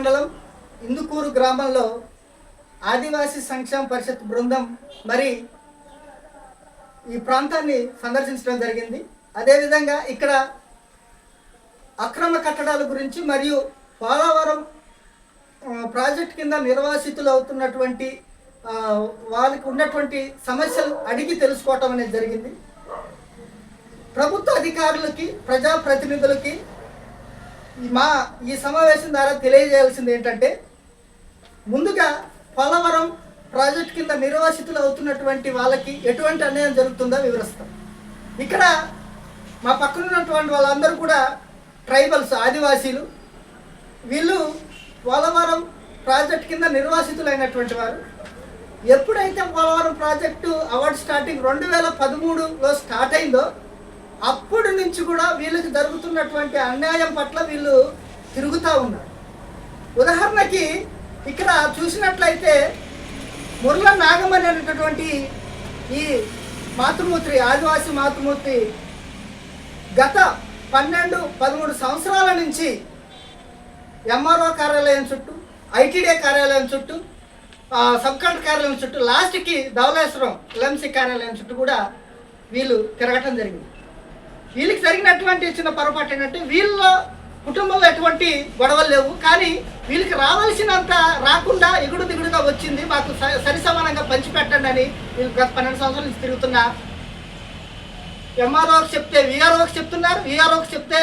మండలం ఇందుకూరు గ్రామంలో ఆదివాసీ సంక్షేమ పరిషత్ బృందం మరి ఈ ప్రాంతాన్ని సందర్శించడం జరిగింది. అదేవిధంగా ఇక్కడ అక్రమ కట్టడాల గురించి మరియు పోలవరం ప్రాజెక్ట్ కింద నిర్వాసితులు అవుతున్నటువంటి వాళ్ళకి ఉన్నటువంటి సమస్యలు అడిగి తెలుసుకోవటం అనేది జరిగింది. ప్రభుత్వ అధికారులకి ప్రజాప్రతినిధులకి మా ఈ సమావేశం ద్వారా తెలియజేయాల్సింది ఏంటంటే ముందుగా పోలవరం ప్రాజెక్ట్ కింద నిర్వాసితులు అవుతున్నటువంటి వాళ్ళకి ఎటువంటి అన్యాయం జరుగుతుందో వివరిస్తాం. ఇక్కడ మా పక్కన ఉన్నటువంటి వాళ్ళందరూ కూడా ట్రైబల్స్ ఆదివాసీలు. వీళ్ళు పోలవరం ప్రాజెక్ట్ కింద నిర్వాసితులైనటువంటి వారు. ఎప్పుడైతే పోలవరం ప్రాజెక్టు అవార్డ్ స్టార్టింగ్ రెండు వేల పదమూడులో స్టార్ట్ అయిందో అప్పటి నుంచి కూడా వీళ్ళకి జరుగుతున్నటువంటి అన్యాయం పట్ల వీళ్ళు తిరుగుతూ ఉన్నారు. ఉదాహరణకి ఇక్కడ చూసినట్లయితే మురళ నాగమణి అనేటటువంటి ఈ మాతృమూర్తి ఆదివాసీ మాతృమూర్తి గత పన్నెండు పదమూడు సంవత్సరాల నుంచి ఎంఆర్ఓ కార్యాలయం చుట్టూ ఐటీడీ కార్యాలయం చుట్టూ సబ్ కలెక్టర్ కార్యాలయం చుట్టూ లాస్ట్కి ధవలేశ్వరం ఎల్ఎంసీ కార్యాలయం చుట్టూ కూడా వీళ్ళు తిరగటం జరిగింది. వీళ్ళకి జరిగినటువంటి చిన్న పొరపాటు ఏంటంటే వీళ్ళ కుటుంబంలో ఎటువంటి గొడవలు లేవు కానీ వీళ్ళకి రావాల్సినంత రాకుండా ఎగుడు దిగుడుగా వచ్చింది. మాకు స- సరి సమానంగా పంచిపెట్టండి అని వీళ్ళు గత పన్నెండు సంవత్సరాల నుంచి తిరుగుతున్నా ఎంఆర్ఓకి చెప్తే విఆర్ఓకి చెప్తున్నారు విఆర్ఓకి చెప్తే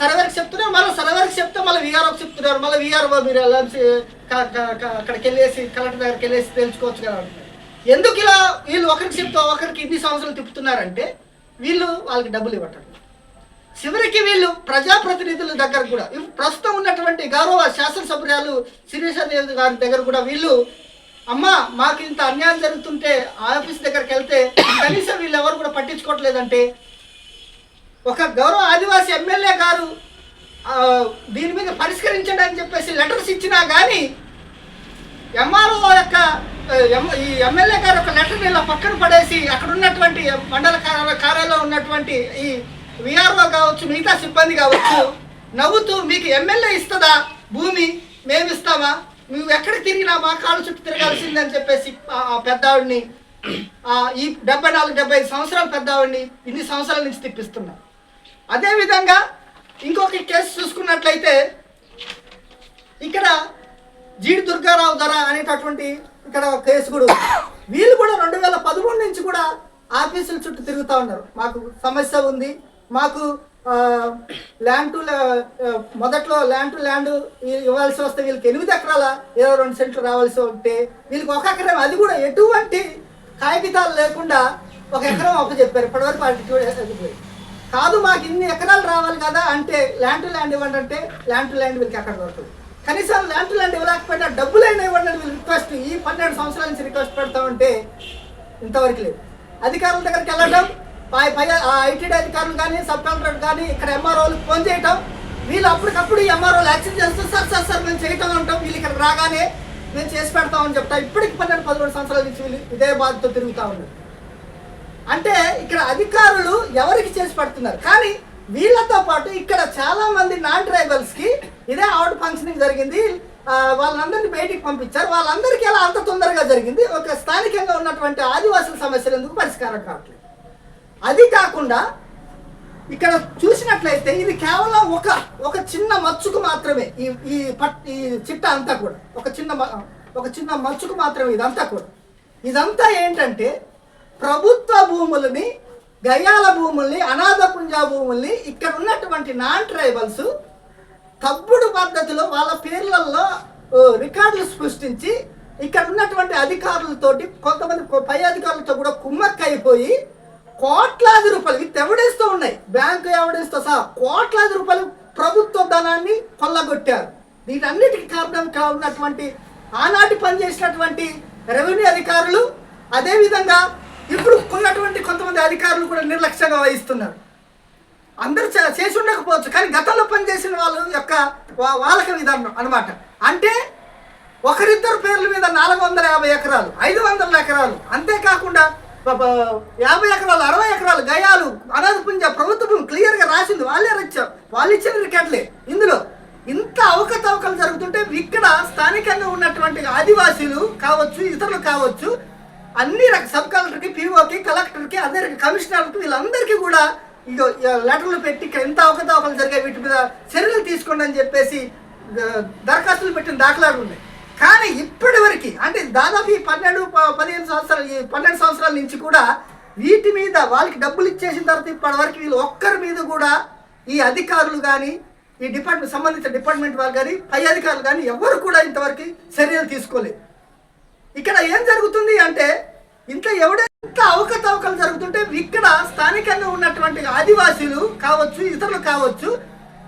సర్వర్కి చెప్తున్నారు మళ్ళీ సర్వర్కి చెప్తే మళ్ళీ విఆర్ఓకి చెప్తున్నారు. మళ్ళీ విఆర్ఓ మీరు వెళ్ళాల్సి అక్కడికి వెళ్ళేసి కలెక్టర్ దగ్గరికి వెళ్ళేసి తెలుసుకోవచ్చు కదా. ఎందుకు ఇలా వీళ్ళు ఒకరికి చెప్తే ఒకరికి ఇన్ని సంవత్సరాలు తిప్పుతున్నారంటే వీళ్ళు వాళ్ళకి డబ్బులు ఇవ్వటం. చివరికి వీళ్ళు ప్రజాప్రతినిధుల దగ్గర కూడా ప్రస్తుతం ఉన్నటువంటి గౌరవ శాసనసభ్యురాలు శిరీషాదేవి గారి దగ్గర కూడా వీళ్ళు అమ్మా మాకు ఇంత అన్యాయం జరుగుతుంటే ఆఫీస్ దగ్గరికి వెళ్తే కనీసం వీళ్ళు ఎవరు కూడా పట్టించుకోవట్లేదంటే ఒక గౌరవ ఆదివాసీ ఎమ్మెల్యే గారు దీని మీద పరిష్కరించండి అని చెప్పేసి లెటర్స్ ఇచ్చినా కానీ ఎంఆర్ఓ యొక్క ఈ ఎమ్మెల్యే గారు ఒక లెటర్ ఇలా పక్కన పడేసి అక్కడ ఉన్నటువంటి మండల కార్యాలయంలో ఉన్నటువంటి ఈ విఆర్ఓ కావచ్చు మిగతా సిబ్బంది కావచ్చు నవ్వుతూ మీకు ఎమ్మెల్యే ఇస్తుందా? భూమి మేము ఇస్తామా? నువ్వు ఎక్కడికి తిరిగినా మా కాళ్ళు చుట్టూ తిరగాల్సిందని చెప్పేసి ఆ ఆ ఆ, ఈ డెబ్బై నాలుగు డెబ్బై ఐదు సంవత్సరాల పెద్దావిడిని ఇన్ని సంవత్సరాల నుంచి తిప్పిస్తున్నారు అదేవిధంగా ఇంకొక కేసు చూసుకున్నట్లయితే ఇక్కడ జీడి దుర్గారావు ధర అనేటటువంటి ఇక్కడ ఒక కేసు కూడా వీళ్ళు కూడా రెండు వేల పదమూడు నుంచి కూడా ఆఫీసుల చుట్టూ తిరుగుతూ ఉన్నారు. మాకు సమస్య ఉంది. మాకు ల్యాండ్ టు మొదట్లో ల్యాండ్ టు ల్యాండ్ ఇవ్వాల్సి వస్తే వీళ్ళకి ఎనిమిది ఎకరాల ఇరవై రెండు సెంట్లు రావాల్సి ఉంటే వీళ్ళకి ఒక ఎకరం అది కూడా ఎటువంటి కాగితాలు లేకుండా ఒక ఎకరం అప్పచెప్పారు ఇప్పటివరకు వాటికి కాదు మాకు ఇన్ని ఎకరాలు రావాలి కదా అంటే ల్యాండ్ టు ల్యాండ్ ఇవ్వండి అంటే ల్యాండ్ టు ల్యాండ్ వీళ్ళకి ఎక్కడ దొరకదు. కనీసం ల్యాండ్ ల్యాండ్ ఇవ్వలేకపోయినా డబ్బులైనా ఇవ్వండి అని వీళ్ళు రిక్వెస్ట్ ఈ పన్నెండు సంవత్సరాల నుంచి రిక్వెస్ట్ పెడతా ఉంటే ఇంతవరకు లేదు. అధికారుల దగ్గరికి వెళ్ళడం పై పై ఐటీడీ అధికారులు కానీ సబ్ కలెక్టర్ కానీ ఇక్కడ ఎంఆర్ఓలు ఫోన్ చేయటం వీళ్ళు అప్పటికప్పుడు ఎంఆర్ఓలు యాక్షన్ చేస్తూ సార్ సార్ సార్ మేము చేయటం అంటాం. వీళ్ళు ఇక్కడ రాగానే మేము చేసి పెడతామని చెప్తా. ఇప్పటికి పన్నెండు పదమూడు సంవత్సరాల నుంచి వీళ్ళు ఇదే బాధతో తిరుగుతూ ఉన్నారు. అంటే ఇక్కడ అధికారులు ఎవరికి చేసి పెడుతున్నారు? కానీ వీళ్ళతో పాటు ఇక్కడ చాలా మంది నాన్ ట్రైబల్స్కి ఇదే ఆవిడ ఫంక్షనింగ్ జరిగింది. వాళ్ళందరినీ బయటికి పంపించారు. వాళ్ళందరికీ ఎలా అంత తొందరగా జరిగింది. ఒక స్థానికంగా ఉన్నటువంటి ఆదివాసుల సమస్యలు ఎందుకు పరిష్కారం కావట్లేదు? అది కాకుండా ఇక్కడ చూసినట్లయితే ఇది కేవలం ఒక ఒక చిన్న మచ్చుకు మాత్రమే. ఈ ఈ పట్ ఈ చిట్ట అంతా కూడా. ఒక చిన్న ఒక చిన్న మచ్చుకు మాత్రమే ఇదంతా కూడా. ఇదంతా ఏంటంటే ప్రభుత్వ భూములని గయాల భూముల్ని అనాథ పుంజా భూముల్ని ఇక్కడ ఉన్నటువంటి నాన్ ట్రైబల్స్ తప్పుడు పద్ధతిలో వాళ్ళ పేర్లలో రికార్డులు సృష్టించి ఇక్కడ ఉన్నటువంటి అధికారులతోటి కొంతమంది పై అధికారులతో కూడా కుమ్మక్కైపోయి కోట్లాది రూపాయలు ఇవి ఎవడేస్తూ ఉన్నాయి. బ్యాంకు ఎవడేస్తో సహా కోట్లాది రూపాయలు ప్రభుత్వ ధనాన్ని కొల్లగొట్టారు. వీటన్నిటికి కారణం కావున్నటువంటి ఆనాటి పనిచేసినటువంటి రెవెన్యూ అధికారులు అదేవిధంగా ఇప్పుడు ఉన్నటువంటి కొంతమంది అధికారులు కూడా నిర్లక్ష్యంగా వహిస్తున్నారు. అందరూ చేసి ఉండకపోవచ్చు. కానీ గతంలో పనిచేసిన వాళ్ళ యొక్క వాళ్ళకి విధానం అనమాట అంటే ఒకరిద్దరు పేర్ల మీద నాలుగు వందల యాభై ఎకరాలు ఐదు వందల ఎకరాలు. అంతేకాకుండా యాభై ఎకరాలు అరవై ఎకరాలు గయాలు అనాథపుంజ ప్రభుత్వం క్లియర్గా రాసింది. వాళ్ళే రచ్చారు వాళ్ళు ఇచ్చిన రికార్డులే. ఇందులో ఇంత అవకతవకలు జరుగుతుంటే ఇక్కడ స్థానికంగా ఉన్నటువంటి ఆదివాసీలు కావచ్చు ఇతరులు కావచ్చు అన్ని రక సబ్ కలెక్టర్కి పీఓకి కలెక్టర్కి అందరికి కమిషనర్కి వీళ్ళందరికీ కూడా ఇగో లెటర్లు పెట్టి ఎంత అవకతవకలు జరిగాయి వీటి మీద చర్యలు తీసుకోండి అని చెప్పేసి దరఖాస్తులు పెట్టిన దాఖలాలు ఉన్నాయి. కానీ ఇప్పటి వరకు అంటే దాదాపు ఈ పన్నెండు పదిహేను సంవత్సరాలు ఈ పన్నెండు సంవత్సరాల నుంచి కూడా వీటి మీద వాళ్ళకి డబ్బులు ఇచ్చేసిన తర్వాత ఇప్పటి వరకు వీళ్ళు ఒక్కరి మీద కూడా ఈ అధికారులు కానీ ఈ డిపార్ట్మెంట్ సంబంధించిన డిపార్ట్మెంట్ వాళ్ళు కానీ పై అధికారులు కానీ ఎవరు కూడా ఇంతవరకు చర్యలు తీసుకోలేదు. ఇక్కడ ఏం జరుగుతుంది అంటే ఇంత ఎవడెంత అవకతవకలు జరుగుతుంటే ఇక్కడ స్థానికంగా ఉన్నటువంటి ఆదివాసీలు కావచ్చు ఇతరులు కావచ్చు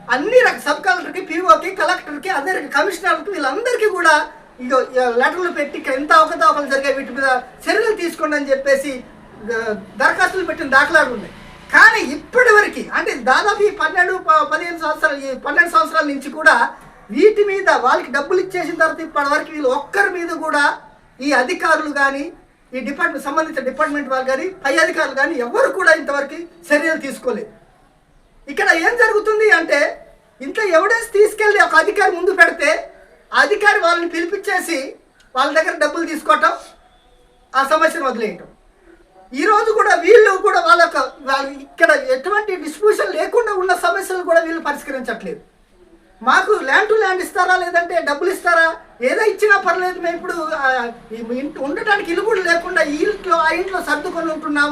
అన్ని రక సబ్ కలెక్టర్కి పీఓకి కలెక్టర్కి అందరికి కమిషనర్కి వీళ్ళందరికీ కూడా ఇదో లెటర్లు పెట్టి ఇక్కడ ఎంత అవకతవకలు జరిగాయి వీటి మీద చర్యలు తీసుకోండి అని చెప్పేసి దరఖాస్తులు పెట్టిన దాఖలాలు ఉన్నాయి. కానీ ఇప్పటి వరకు అంటే దాదాపు ఈ పన్నెండు ప- పదిహేను సంవత్సరాలు ఈ పన్నెండు సంవత్సరాల నుంచి కూడా వీటి మీద వాళ్ళకి డబ్బులు ఇచ్చేసిన తర్వాత ఇప్పటి వరకు వీళ్ళు ఒక్కరి మీద కూడా ఈ అధికారులు కానీ ఈ డిపార్ట్మెంట్ సంబంధించిన డిపార్ట్మెంట్ వాళ్ళు కానీ పై అధికారులు కానీ ఎవరు కూడా ఇంతవరకు చర్యలు తీసుకోలేదు ఇక్కడ ఏం జరుగుతుంది అంటే ఇంత ఎవిడెన్స్ తీసుకెళ్ళి ఒక అధికారి ముందు పెడితే అధికారి వాళ్ళని పిలిపించేసి వాళ్ళ దగ్గర డబ్బులు తీసుకోవటం ఆ సమస్యను వదిలేయటం. ఈరోజు కూడా వీళ్ళు కూడా వాళ్ళ యొక్క వాళ్ళ ఇక్కడ ఎటువంటి డిస్ట్రిబ్యూషన్ లేకుండా ఉన్న సమస్యలు కూడా వీళ్ళు పరిష్కరించట్లేదు. మాకు ల్యాండ్ టు ల్యాండ్ ఇస్తారా లేదంటే డబ్బులు ఇస్తారా? ఏదో ఇచ్చినా పర్లేదు మేము ఇప్పుడు ఇంటి ఉండటానికి ఇల్లు కూడా లేకుండా ఈ ఇంట్లో ఆ ఇంట్లో సర్దుకొని ఉంటున్నాం.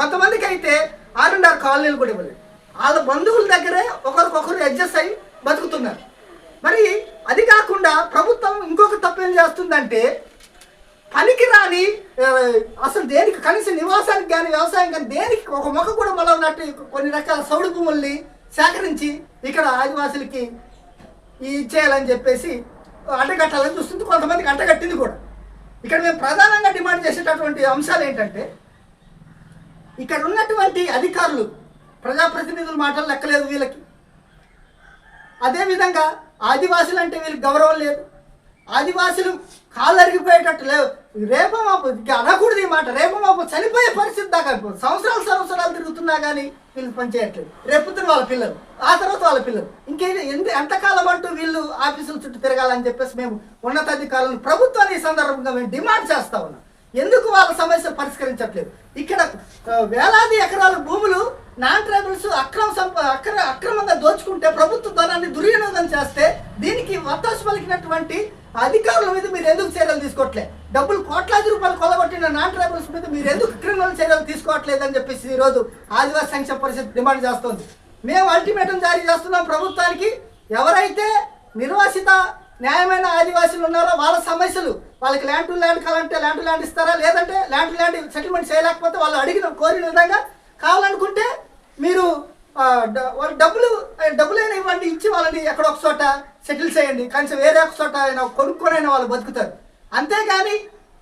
కొంతమందికి అయితే ఆర్ అండ్ ఆర్ కాలనీలు కూడా ఇవ్వలేదు. వాళ్ళ బంధువుల దగ్గరే ఒకరికొకరు అడ్జస్ట్ అయ్యి బతుకుతున్నారు. మరి అది కాకుండా ప్రభుత్వం ఇంకొక తప్పు ఏం చేస్తుందంటే పనికి రాని అసలు దేనికి కనీసం నివాసానికి కానీ వ్యవసాయం కానీ దేనికి ఒక మొక్క కూడా మొల ఉన్నట్టు కొన్ని రకాల సౌడు భూముల్ని సేకరించి ఇక్కడ ఆదివాసులకి ఈ చేయాలని చెప్పేసి అంటగట్టాలని చూస్తుంది. కొంతమందికి అంటగట్టింది కూడా. ఇక్కడ మేము ప్రధానంగా డిమాండ్ చేసేటటువంటి అంశాలు ఏంటంటే ఇక్కడ ఉన్నటువంటి అధికారులు ప్రజాప్రతినిధుల మాటలు లెక్కలేదు వీళ్ళకి. అదేవిధంగా ఆదివాసులు అంటే వీళ్ళకి గౌరవం లేదు. ఆదివాసులు కాళ్ళరిగిపోయేటట్టు లేవు రేపో మాపు అనకూడదు ఈ మాట. రేపో మాపు చనిపోయే పరిస్థితి దాకా సంవత్సరాలు సంవత్సరాలు తిరుగుతున్నా కానీ వీళ్ళు పనిచేయట్లేదు రేపుతున్న వాళ్ళ పిల్లలు ఆ తర్వాత వాళ్ళ పిల్లలు. ఇంకే ఎంత ఎంతకాలం అంటూ వీళ్ళు ఆఫీసుల చుట్టూ తిరగాలని చెప్పేసి మేము ఉన్నతాధికారులను ప్రభుత్వాన్ని ఈ సందర్భంగా మేము డిమాండ్ చేస్తా ఉన్నాం. ఎందుకు వాళ్ళ సమస్య పరిష్కరించట్లేదు? ఇక్కడ వేలాది ఎకరాల భూములు నాన్ ట్రైబల్స్ అక్రమ సంప అక్ర అక్రమంగా దోచుకుంటే ప్రభుత్వ ధనాన్ని దుర్వినియోగం చేస్తే దీనికి వత్తాసు పలికినటువంటి అధికారుల మీద మీరు ఎందుకు చర్యలు తీసుకోవట్లే? డబ్బులు కోట్లాది రూపాయలు కొలగొట్టిన నాన్ ట్రైబల్స్ మీద మీరు ఎందుకు క్రిమినల్ చర్యలు తీసుకోవట్లేదు అని చెప్పేసి ఈరోజు ఆదివాసీ సంక్షేమ పరిషత్ డిమాండ్ చేస్తుంది. మేము అల్టిమేటం జారీ చేస్తున్నాం ప్రభుత్వానికి. ఎవరైతే నిర్వాసిత న్యాయమైన ఆదివాసులు ఉన్నారో వాళ్ళ సమస్యలు వాళ్ళకి ల్యాండ్ టు ల్యాండ్ కావాలంటే ల్యాండ్ టు ల్యాండ్ ఇస్తారా? లేదంటే ల్యాండ్ టు ల్యాండ్ సెటిల్మెంట్ చేయలేకపోతే వాళ్ళు అడిగిన కోరిన విధంగా కావాలనుకుంటే మీరు వాళ్ళు డ- డబ్బులు ఆ, డబ్బులైనా ఇవ్వండి ఇచ్చి వాళ్ళని ఎక్కడ ఒక చోట సెటిల్ చేయండి. కనీసం వేరే ఒక చోట అయినా కొనుక్కొనైనా వాళ్ళు బతుకుతారు. అంతేగాని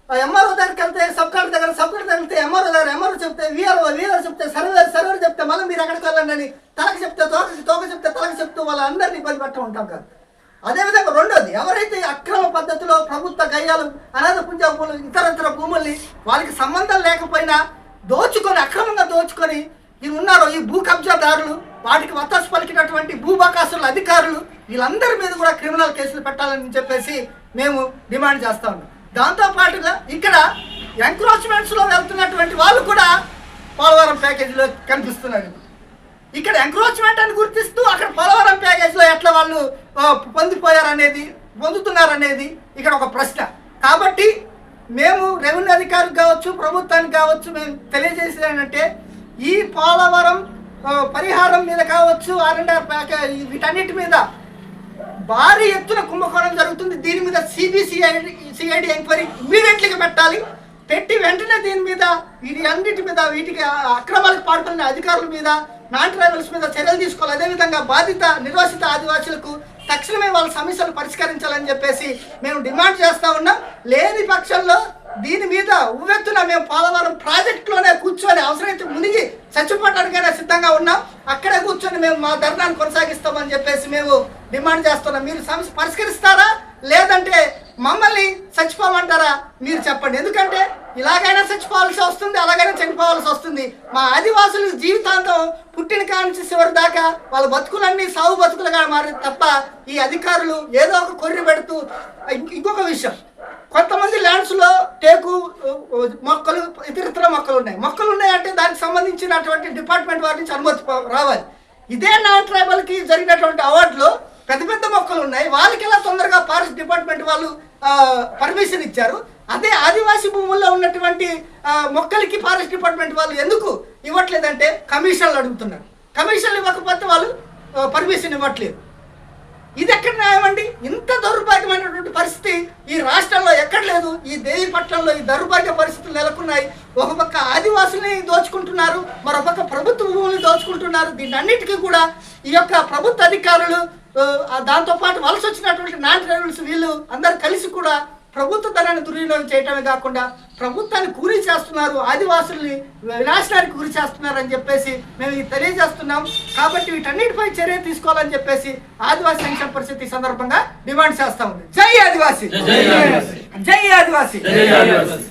ఎంఆర్ఓ దగ్గరికి వెళ్తే సబ్ కలెక్టర్ దగ్గర సబ్ కలెక్టర్ దగ్గర వెళ్తే ఎంఆర్ఓ దగ్గర ఎంఆర్ఓ చెప్తే వీఆర్ఓ వీఆర్ఓ చెప్తే సర్వర్ సర్వర్ చెప్తే మళ్ళీ మీరు ఎక్కడికి వెళ్ళండి అని తలకు చెప్తే తోక తోక చెప్తే తలకు చెప్తూ వాళ్ళందరినీ ఇబ్బంది పెట్ట ఉంటాం కదా. అదేవిధంగా రెండోది ఎవరైతే అక్రమ పద్ధతిలో ప్రభుత్వ గయ్యాలు అనాథ పుంజ భూములు ఇతరత్ర భూముల్ని వాళ్ళకి సంబంధం లేకపోయినా దోచుకొని అక్రమంగా దోచుకొని ఇవి ఉన్నారో ఈ భూ కబ్జాదారులు వాటికి వత్తాసు పలికినటువంటి భూబకాసుల అధికారులు వీళ్ళందరి మీద కూడా క్రిమినల్ కేసులు పెట్టాలని చెప్పేసి మేము డిమాండ్ చేస్తా ఉన్నాం. దాంతోపాటుగా ఇక్కడ ఎంక్రోచ్మెంట్స్లో వెళ్తున్నటువంటి వాళ్ళు కూడా పోలవరం ప్యాకేజీలో కనిపిస్తున్నారు. ఇక్కడ ఎంక్రోచ్మెంట్ అని గుర్తిస్తూ అక్కడ పోలవరం ప్యాకేజ్లో ఎట్లా వాళ్ళు పొందిపోయారనేది పొందుతున్నారనేది ఇక్కడ ఒక ప్రశ్న. కాబట్టి మేము రెవెన్యూ అధికారులు కావచ్చు ప్రభుత్వానికి కావచ్చు మేము తెలియజేసేది ఏంటంటే ఈ పోలవరం పరిహారం మీద కావచ్చు ఆర్ ప్యాకేజ్ వీటన్నిటి మీద భారీ ఎత్తున కుంభకోణం జరుగుతుంది. దీని మీద సిబిసిఐడి సిఐడి ఎంక్వైరీ ఇమీడియట్లీగా పెట్టాలి. పెట్టి వెంటనే దీని మీద వీటి అన్నిటి మీద వీటికి అక్రమాలకు పాల్పడిన అధికారుల మీద నాన్ ట్రైబల్స్ మీద చర్యలు తీసుకోవాలి. అదేవిధంగా బాధిత నిర్వాసిత ఆదివాసులకు తక్షణమే వాళ్ళ సమస్యలు పరిష్కరించాలని చెప్పేసి మేము డిమాండ్ చేస్తూ ఉన్నాం. లేని పక్షంలో దీని మీద ఉవ్వెత్తున మేము పోలవరం ప్రాజెక్టులోనే కూర్చొని అవసరమైతే మునిగి చచ్చిపోవడానికైనా సిద్ధంగా ఉన్నాం. అక్కడే కూర్చొని మేము మా ధర్నాన్ని కొనసాగిస్తామని చెప్పేసి మేము డిమాండ్ చేస్తున్నాం. మీరు సమస్య పరిష్కరిస్తారా? లేదంటే మమ్మల్ని చచ్చిపోమంటారా? మీరు చెప్పండి. ఎందుకంటే ఇలాగైనా చచ్చిపోవాల్సి వస్తుంది అలాగైనా చనిపోవాల్సి వస్తుంది. మా ఆదివాసుల జీవితాంతం పుట్టిన కాంచి చివరి దాకా వాళ్ళ బతుకులన్నీ సాగు బతుకులుగా మారి తప్ప ఈ అధికారులు ఏదో ఒక కొర్రి పెడుతూ ఇంకొక విషయం. కొంతమంది ల్యాండ్స్లో టేకు మొక్కలు ఇతరితర మొక్కలు ఉన్నాయి మొక్కలు ఉన్నాయంటే దానికి సంబంధించినటువంటి డిపార్ట్మెంట్ వారి నుంచి అనుమతి రావాలి. ఇదే నాన్ ట్రైబల్కి జరిగినటువంటి అవార్డులో పెద్ద పెద్ద మొక్కలు ఉన్నాయి వాళ్ళకి ఎలా తొందరగా ఫారెస్ట్ డిపార్ట్మెంట్ వాళ్ళు పర్మిషన్ ఇచ్చారు? అదే ఆదివాసీ భూముల్లో ఉన్నటువంటి మొక్కలకి ఫారెస్ట్ డిపార్ట్మెంట్ వాళ్ళు ఎందుకు ఇవ్వట్లేదంటే కమిషన్లు అడుగుతున్నారు. కమిషన్లు ఇవ్వకపోతే వాళ్ళు పర్మిషన్ ఇవ్వట్లేదు. ఇది ఎక్కడ న్యాయమండి? ఇంత దౌర్భాగ్యమైనటువంటి పరిస్థితి ఈ రాష్ట్రంలో ఎక్కడ లేదు. ఈ దేవి పట్నంలో ఈ దౌర్భాగ్య పరిస్థితులు నెలకొన్నాయి. ఒక పక్క ఆదివాసుల్ని దోచుకుంటున్నారు మరొక ప్రభుత్వ భూముల్ని దోచుకుంటున్నారు. దీని అన్నిటికీ కూడా ఈ యొక్క ప్రభుత్వ అధికారులు దాంతోపాటు దాంతో పాటు వలస వచ్చినటువంటి నాన్ ట్రైబల్స్ వీళ్ళు అందరు కలిసి కూడా ప్రభుత్వ ధనాన్ని దుర్వినియోగం చేయటమే కాకుండా ప్రభుత్వాన్ని కూలీ చేస్తున్నారు ఆదివాసుల్ని వినాశనానికి గురి చేస్తున్నారు అని చెప్పేసి మేము ఇది తెలియజేస్తున్నాం. కాబట్టి వీటన్నిటిపై చర్య తీసుకోవాలని చెప్పేసి ఆదివాసీ సంక్షేమ పరిస్థితి ఈ సందర్భంగా డిమాండ్ చేస్తా ఉంది. జై ఆదివాసీ! జై ఆదివాసీ. జై ఆదివాసీ! జై ఆదివాసీ.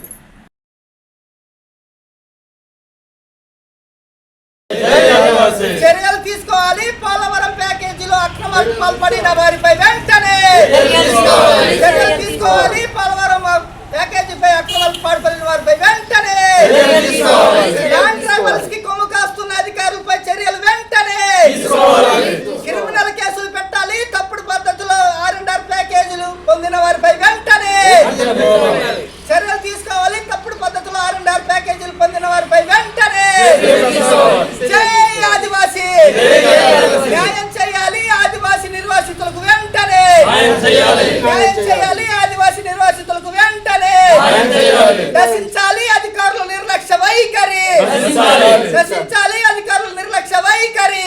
జై ఆదివాసీ. చర్యలు తీసుకోవాలి. పోలవరం ప్యాకేజీలో అక్రమాలకు పాల్పడిన వారిపై వెంటనే చర్యలు తీసుకోవాలి. పోలవరం ప్యాకేజీపై అక్రమాలకు పాల్పడిన వారిపై వెంటనే ల్యాండ్ ట్రైబల్స్కి కొమ్ము కాస్తున్న అధికారులపై చర్యలు వెంటనే క్రిమినల్ కేసులు పెట్టాలి తప్పుడు పద్ధతిలో ఆర్ అండ్ ఆర్ ప్యాకేజీలు పొందిన వారిపై వెంటనే చర్యలు తీసుకోవాలి తప్పుడు పద్ధతిలో ఆర్ అండ్ ఆర్ ప్యాకేజీలు పొందిన వారిపై వెంటనే జై ఆదివాసీ. న్యాయం చేయాలి ఆదివాసీ నిర్వాసితులకు వెంటనే న్యాయం చేయాలి. నశించాలి. అధికారుల నిర్లక్ష్య వైఖరి